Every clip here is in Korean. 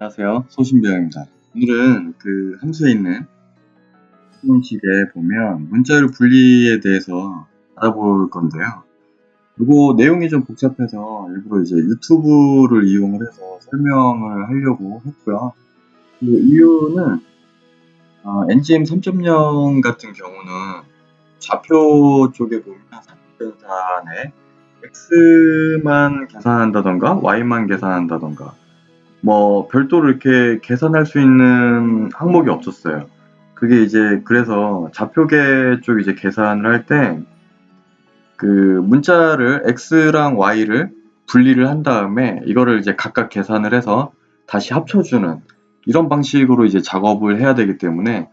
안녕하세요. 소신배영입니다. 오늘은 그 함수에 있는 형식에 보면 문자열 분리에 대해서 알아볼 건데요. 이거 내용이 좀 복잡해서 일부러 이제 유튜브를 이용을 해서 설명을 하려고 했고요. 그 이유는 어, NGM 3.0 같은 경우는 좌표 쪽에 보면 계산에 x만 계산한다던가 y만 계산한다던가 뭐 별도로 이렇게 계산할 수 있는 항목이 없었어요. 그게 이제 그래서 좌표계 쪽 이제 계산을 할 때 그 문자를 x랑 y를 분리를 한 다음에 이거를 이제 각각 계산을 해서 다시 합쳐주는 이런 방식으로 이제 작업을 해야 되기 때문에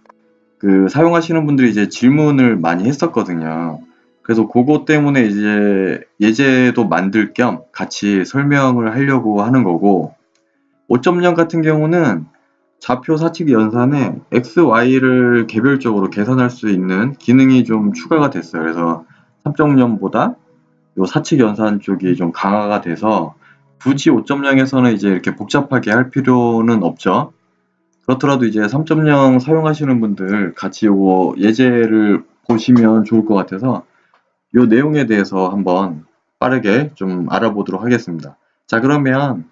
그 사용하시는 분들이 이제 질문을 많이 했었거든요. 그래서 그거 때문에 이제 예제도 만들 겸 같이 설명을 하려고 하는 거고 5.0 같은 경우는 좌표 사칙 연산에 x, y를 개별적으로 계산할 수 있는 기능이 좀 추가가 됐어요. 그래서 3.0보다 요 사칙 연산 쪽이 좀 강화가 돼서 굳이 5.0에서는 이제 이렇게 복잡하게 할 필요는 없죠. 그렇더라도 이제 3.0 사용하시는 분들 같이 요 예제를 보시면 좋을 것 같아서 요 내용에 대해서 한번 빠르게 좀 알아보도록 하겠습니다. 자 그러면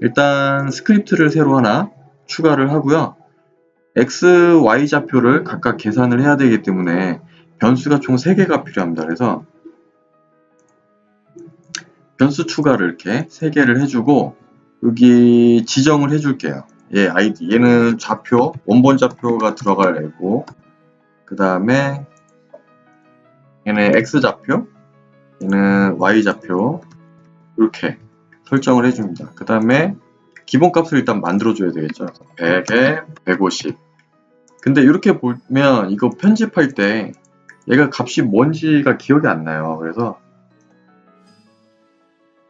일단 스크립트를 새로 하나 추가를 하고요. x, y 좌표를 각각 계산을 해야 되기 때문에 변수가 총 3개가 필요합니다. 그래서 변수 추가를 이렇게 3개를 해주고 여기 지정을 해줄게요. 얘 id 얘는 좌표 원본 좌표가 들어갈 애고 그 다음에 얘는 x 좌표 얘는 y 좌표 이렇게 설정을 해줍니다. 그 다음에 기본값을 일단 만들어줘야 되겠죠. 100에 150. 근데 이렇게 보면 이거 편집할 때 얘가 값이 뭔지가 기억이 안 나요. 그래서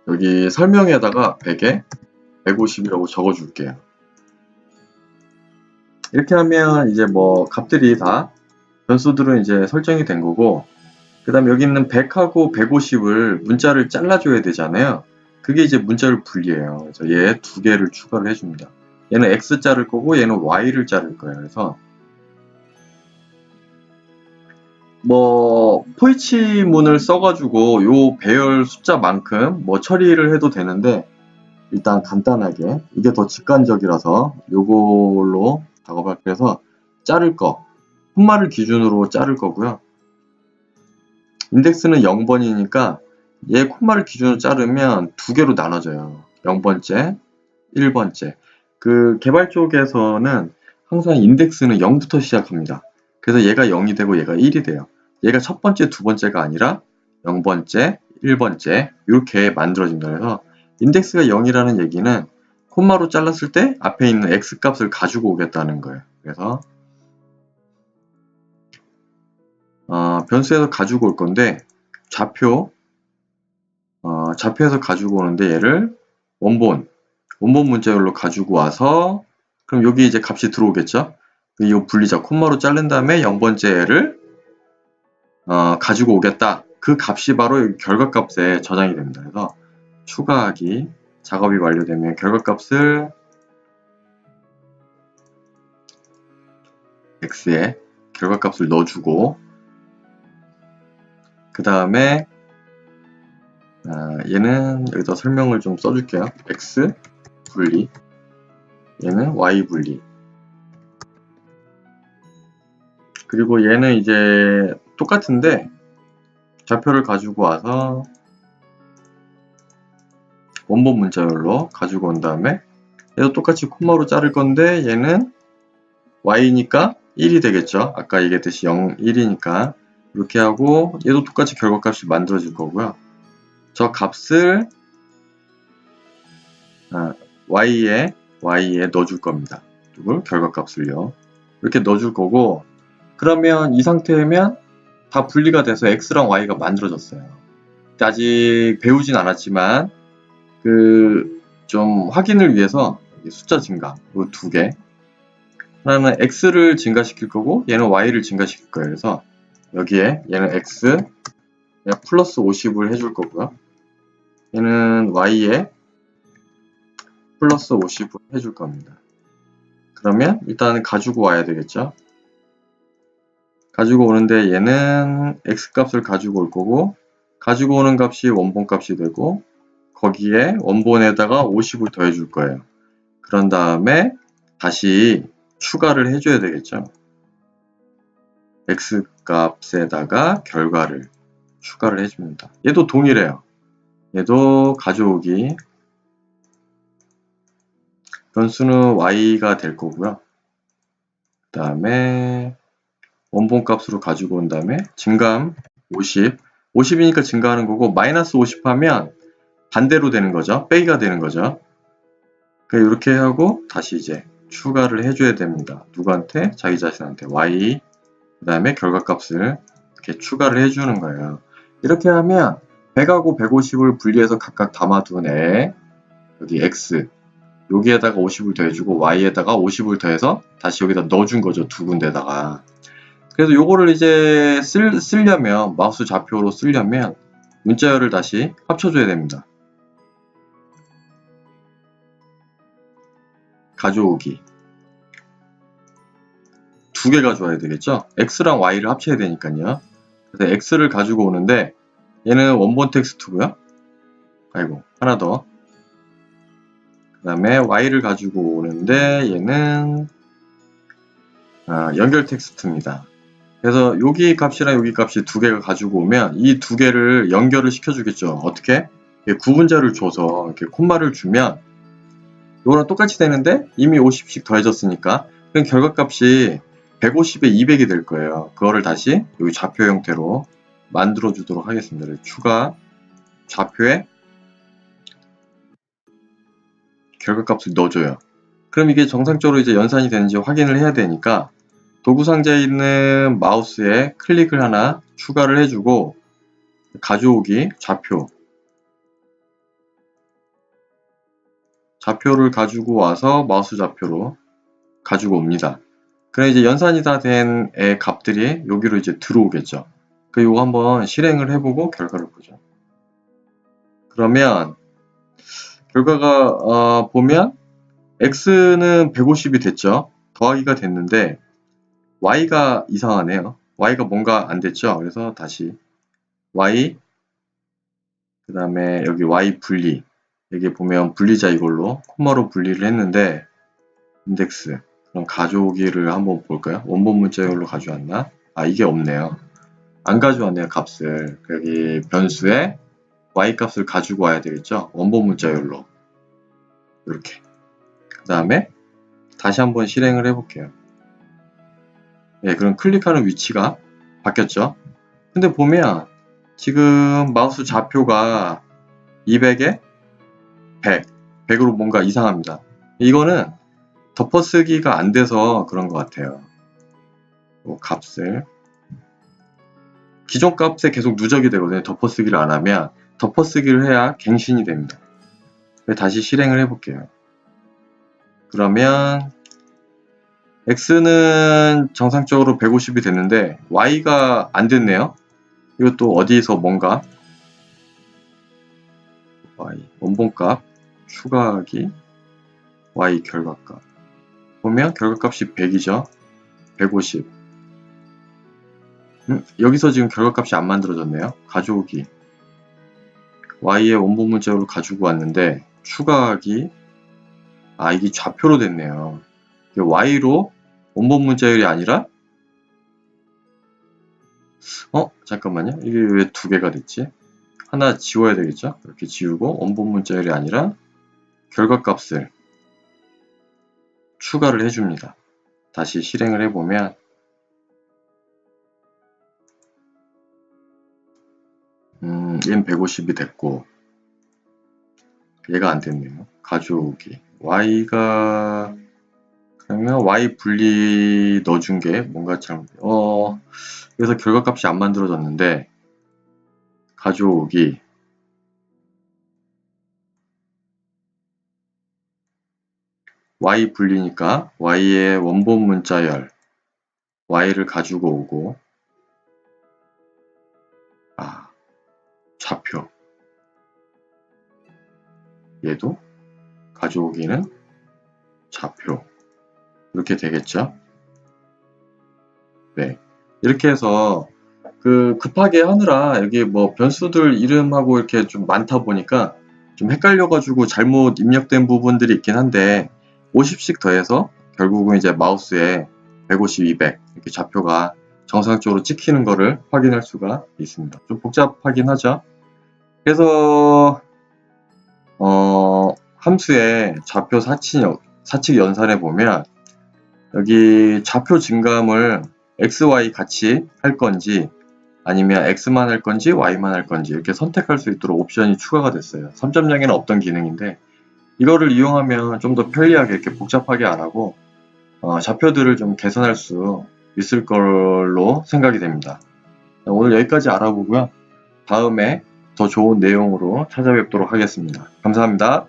여기 설명에다가 100에 150이라고 적어줄게요. 이렇게 하면 이제 뭐 값들이 다 변수들은 이제 설정이 된 거고 그 다음 여기 있는 100하고 150을 문자를 잘라줘야 되잖아요. 그게 이제 문자를 분리해요. 그래서 얘 두 개를 추가를 해줍니다. 얘는 x 자를 거고 얘는 y를 자를 거예요. 그래서 뭐 포이치문을 써가지고 요 배열 숫자만큼 뭐 처리를 해도 되는데 일단 간단하게 이게 더 직관적이라서 요걸로 작업할 거해서 자를 거 콤마를 기준으로 자를 거고요. 인덱스는 0번이니까 얘 콤마를 기준으로 자르면 두 개로 나눠져요. 0번째, 1번째. 그 개발 쪽에서는 항상 인덱스는 0부터 시작합니다. 그래서 얘가 0이 되고 얘가 1이 돼요. 얘가 첫 번째, 두 번째가 아니라 0번째, 1번째 이렇게 만들어진다. 그래서 인덱스가 0이라는 얘기는 콤마로 잘랐을 때 앞에 있는 x 값을 가지고 오겠다는 거예요. 그래서 어, 변수에서 가지고 올 건데 좌표 어, 좌표에서 가지고 오는데 얘를 원본, 원본 문자열로 가지고 와서 그럼 여기 이제 값이 들어오겠죠? 이 분리자 콤마로 자른 다음에 0번째를 어, 가지고 오겠다. 그 값이 바로 결과값에 저장이 됩니다. 그래서 추가하기 작업이 완료되면 결과값을 x에 결과값을 넣어주고 그 다음에 아, 얘는 여기다 설명을 좀 써줄게요. x 분리 얘는 y 분리 그리고 얘는 이제 똑같은데 좌표를 가지고 와서 원본 문자열로 가지고 온 다음에 얘도 똑같이 콤마로 자를 건데 얘는 y니까 1이 되겠죠. 아까 얘기했듯이 0, 1이니까 이렇게 하고 얘도 똑같이 결과값이 만들어질 거고요. 저 값을 아, y에 y에 넣어줄 겁니다. 이걸 결과값을요. 이렇게 넣어줄 거고 그러면 이 상태면 다 분리가 돼서 x랑 y가 만들어졌어요. 아직 배우진 않았지만 그 좀 확인을 위해서 숫자 증가 이 두 개. 하나는 x를 증가시킬 거고 얘는 y를 증가시킬 거예요. 그래서 여기에 얘는 x 플러스 50을 해줄 거고요. 얘는 y에 플러스 50을 해줄 겁니다. 그러면 일단은 가지고 와야 되겠죠. 가지고 오는데 얘는 x값을 가지고 올 거고 가지고 오는 값이 원본 값이 되고 거기에 원본에다가 50을 더해 줄 거예요. 그런 다음에 다시 추가를 해줘야 되겠죠. x값에다가 결과를 추가를 해줍니다. 얘도 동일해요. 얘도 가져오기 변수는 y가 될 거고요. 그 다음에 원본 값으로 가지고 온 다음에 증가함 50 50이니까 증가하는 거고 마이너스 50 하면 반대로 되는 거죠. 빼기가 되는 거죠. 이렇게 하고 다시 이제 추가를 해줘야 됩니다. 누구한테? 자기 자신한테 y 그 다음에 결과값을 이렇게 추가를 해주는 거예요. 이렇게 하면 100하고 150을 분리해서 각각 담아둔 애 여기 x 여기에다가 50을 더해주고 y에다가 50을 더해서 다시 여기다 넣어준 거죠. 두 군데다가 그래서 요거를 이제 쓸, 쓰려면 마우스 좌표로 쓰려면 문자열을 다시 합쳐줘야 됩니다. 가져오기 두 개 가져와야 되겠죠? x랑 y를 합쳐야 되니까요. 그래서 x를 가지고 오는데 얘는 원본 텍스트고요. 아이고 하나 더. 그 다음에 y를 가지고 오는데 얘는 아, 연결 텍스트입니다. 그래서 여기 값이랑 여기 값이 두 개가 가지고 오면 이 두 개를 연결을 시켜주겠죠. 어떻게? 구분자를 줘서 이렇게 콤마를 주면 이거랑 똑같이 되는데 이미 50씩 더해졌으니까 그럼 결과값이 150에 200이 될 거예요. 그거를 다시 여기 좌표 형태로 만들어 주도록 하겠습니다. 추가 좌표에 결과값을 넣어줘요. 그럼 이게 정상적으로 이제 연산이 되는지 확인을 해야 되니까 도구 상자에 있는 마우스에 클릭을 하나 추가를 해주고 가져오기 좌표 좌표를 가지고 와서 마우스 좌표로 가지고 옵니다. 그럼 이제 연산이 다된애 값들이 여기로 이제 들어오겠죠. 그 요거 한번 실행을 해보고 결과를 보죠. 그러면 결과가 어, 보면 x는 150이 됐죠. 더하기가 됐는데 y가 이상하네요. y가 뭔가 안 됐죠. 그래서 다시 y 그 다음에 여기 y 분리 여기 보면 분리자 이걸로 콤마로 분리를 했는데 인덱스 그럼 가져오기를 한번 볼까요? 원본 문자열로 가져왔나? 아 이게 없네요. 안 가져왔네요 값을 여기 변수에 y 값을 가지고 와야 되겠죠? 원본 문자열로 이렇게 그 다음에 다시 한번 실행을 해 볼게요. 네, 그럼 클릭하는 위치가 바뀌었죠? 근데 보면 지금 마우스 좌표가 200에 100, 100으로 뭔가 이상합니다. 이거는 덮어쓰기가 안 돼서 그런 것 같아요. 값을 기존 값에 계속 누적이 되거든요. 덮어쓰기를 안 하면 덮어쓰기를 해야 갱신이 됩니다. 다시 실행을 해볼게요. 그러면 x는 정상적으로 150이 됐는데 y가 안 됐네요. 이것도 어디서 뭔가 y 원본값 추가하기 y 결과값 보면 결과값이 100이죠. 150 음, 여기서 지금 결과값이 안 만들어졌네요. 가져오기. Y의 원본 문자로 가지고 왔는데 추가하기. 아 이게 좌표로 됐네요. y로 원본 문자열이 아니라? 어 잠깐만요. 이게 왜 두 개가 됐지? 하나 지워야 되겠죠? 이렇게 지우고 원본 문자열이 아니라 결과값을 추가를 해줍니다. 다시 실행을 해보면 음, 얘는 150이 됐고 얘가 안 됐네요. 가져오기. y가 그러면 y 분리 넣어준 게 뭔가 참, 어, 그래서 결과값이 안 만들어졌는데, 가져오기, y 분리니까 y의 원본 문자열, y를 가지고 오고, 좌표. 얘도 가져오기는 좌표 이렇게 되겠죠. 네. 이렇게 해서 그 급하게 하느라 여기 뭐 변수들 이름하고 이렇게 좀 많다 보니까 좀 헷갈려 가지고 잘못 입력된 부분들이 있긴 한데 50씩 더해서 결국은 이제 마우스에 150, 200 이렇게 좌표가 정상적으로 찍히는 거를 확인할 수가 있습니다. 좀 복잡하긴 하죠. 그래서 어, 함수의 좌표 사칙, 사칙 연산에 보면 여기 좌표 증감을 x, y 같이 할 건지 아니면 x만 할 건지 y만 할 건지 이렇게 선택할 수 있도록 옵션이 추가가 됐어요. 3.0에는 없던 기능인데 이거를 이용하면 좀 더 편리하게 이렇게 복잡하게 안 하고 어, 좌표들을 좀 개선할 수 있을 걸로 생각이 됩니다. 오늘 여기까지 알아보고요. 다음에 더 좋은 내용으로 찾아뵙도록 하겠습니다. 감사합니다.